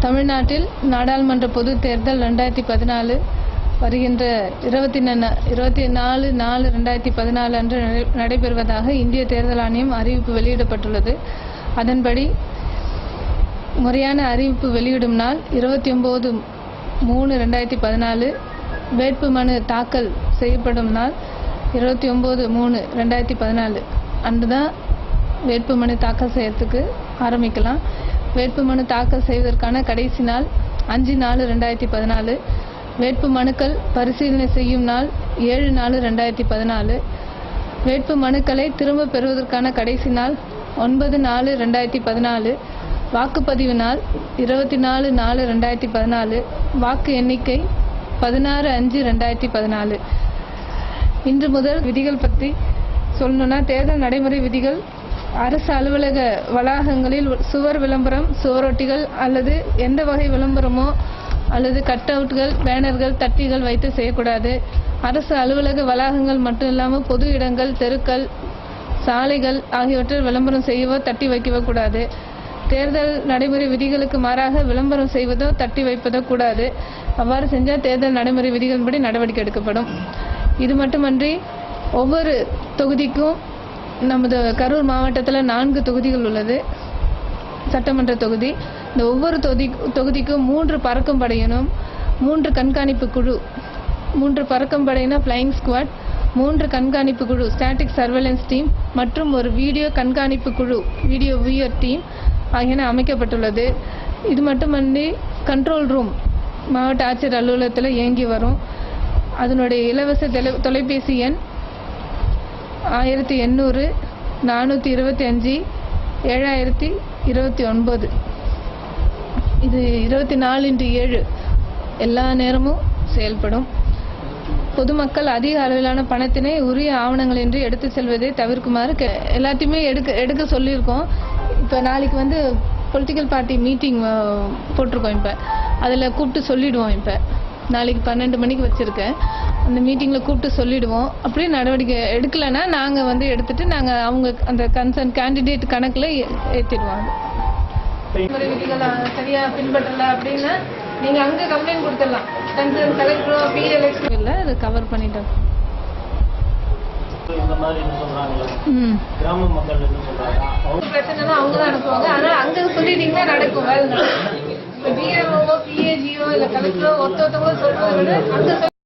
தமிழ்நாட்டில் நாடாளுமன்ற பொதுத் தேர்தல் ரெண்டாயிரத்தி பதினாலு வருகின்ற இருபத்தி இருபத்தி நாலு நாலு ரெண்டாயிரத்தி பதினாலு அன்று நடை- நடைபெறுவதாக இந்திய தேர்தல் ஆணையம் அறிவிப்பு வெளியிடப்பட்டுள்ளது. அதன்படி முறையான அறிவிப்பு வெளியிடும் நாள் இருபத்தி ஒம்பது மூணு ரெண்டாயிரத்தி பதினாலு. வேட்புமனு தாக்கல் செய்யப்படும் நாள் இருபத்தி ஒம்பது மூணு ரெண்டாயிரத்தி பதினாலு. அன்று தான் வேட்புமனு தாக்கல் செய்யறதுக்கு ஆரம்பிக்கலாம். வேட்புமனு தாக்கல் செய்வதற்கான கடைசி நாள் அஞ்சு நாலு ரெண்டாயிரத்தி பதினாலு. வேட்பு மனுக்கள் பரிசீலனை செய்யும் நாள் ஏழு நாலு ரெண்டாயிரத்தி பதினாலு. வேட்பு மனுக்களை திரும்ப பெறுவதற்கான கடைசி நாள் ஒன்பது நாலு ரெண்டாயிரத்தி பதினாலு. வாக்குப்பதிவு நாள் இருபத்தி நாலு நாலு ரெண்டாயிரத்தி பதினாலு. வாக்கு எண்ணிக்கை பதினாறு அஞ்சு ரெண்டாயிரத்தி பதினாலு. இன்று முதல் விதிகள் பற்றி சொல்லணும்னா தேர்தல் நடைமுறை விதிகள் அரசு அலுவலக வளாகங்களில் சுவர் விளம்பரம் சுவரொட்டிகள் அல்லது எந்த வகை விளம்பரமோ அல்லது கட் அவுட்கள் பேனர்கள் தட்டிகள் வைத்து செய்யக்கூடாது. அரசு அலுவலக வளாகங்கள் மட்டும் இல்லாமல் பொது இடங்கள் தெருக்கள் சாலைகள் ஆகியவற்றில் விளம்பரம் செய்யவோ தட்டி வைக்கவோ கூடாது. தேர்தல் நடைமுறை விதிகளுக்கு மாறாக விளம்பரம் செய்வதோ தட்டி வைப்பதோ கூடாது. அவ்வாறு செஞ்சால் தேர்தல் நடைமுறை விதிகளின்படி நடவடிக்கை எடுக்கப்படும். இது மட்டுமன்றி ஒவ்வொரு தொகுதிக்கும் நமது கரூர் மாவட்டத்தில் நான்கு தொகுதிகள் உள்ளது. சட்டமன்ற தொகுதி. இந்த ஒவ்வொரு தொகுதி தொகுதிக்கும் மூன்று பறக்கும் படையினும் மூன்று கண்காணிப்பு குழு மூன்று பறக்கும் படையினா ஃப்ளையிங் ஸ்குவாட் மூன்று கண்காணிப்பு குழு ஸ்டாட்டிக் சர்வேலன்ஸ் டீம் மற்றும் ஒரு வீடியோ கண்காணிப்பு குழு வீடியோ வியூர் டீம் ஆகியன அமைக்கப்பட்டுள்ளது. இது மட்டுமன்றி கண்ட்ரோல் ரூம் மாவட்ட ஆட்சியர் அலுவலகத்தில் இயங்கி வரும். அதனுடைய இலவச தொலை தொலைபேசி எண் ஆயிரத்தி எண்ணூறு நானூற்றி இருபத்தி அஞ்சு ஏழாயிரத்தி இருபத்தி ஒன்பது. இது இருபத்தி நாலு இன்ட்டு ஏழு. எல்லா நேரமும் செயல்படும். பொதுமக்கள் அதிக அளவிலான பணத்தினை உரிய ஆவணங்களின்றி எடுத்து செல்வதை தவிர்க்குமாறு எல்லாத்தையுமே எடுக்க எடுக்க சொல்லியிருக்கோம். இப்போ நாளைக்கு வந்து பொலிட்டிக்கல் பார்ட்டி மீட்டிங் போட்டிருக்கோம் இப்போ. அதில் கூப்பிட்டு சொல்லிடுவோம் இப்போ. நாளைக்கு பன்னெண்டு மணிக்கு வச்சுருக்கேன். அந்த மீட்டிங்கில் கூப்பிட்டு சொல்லிடுவோம். அப்படியே நடவடிக்கை எடுக்கலைன்னா நாங்கள் வந்து எடுத்துட்டு நாங்கள் அவங்க அந்த கன்சர்ன் கேண்டிடேட் கணக்கில் ஏற்றிடுவாங்க நடைமுறை விதிகளை சரியா பின்பற்றல அப்படின்னா நீங்க அங்க கம்ப்ளைண்ட் கொடுத்துடலாம். கன்சர்ன் கலெக்டரோ பிஎல்எக்ஸ் இல்ல அது கவர் பண்ணிட்டோம். சொல்றாங்க? அவங்க தான் அனுப்புவாங்க. ஆனா அங்க சொல்லிட்டீங்கன்னா நடக்கும் வேலை. பிஏஓ பிஏஜிஓ இல்ல கலெக்டரோ ஒருத்த ஒருத்தவங்க சொல்றதை விட அங்க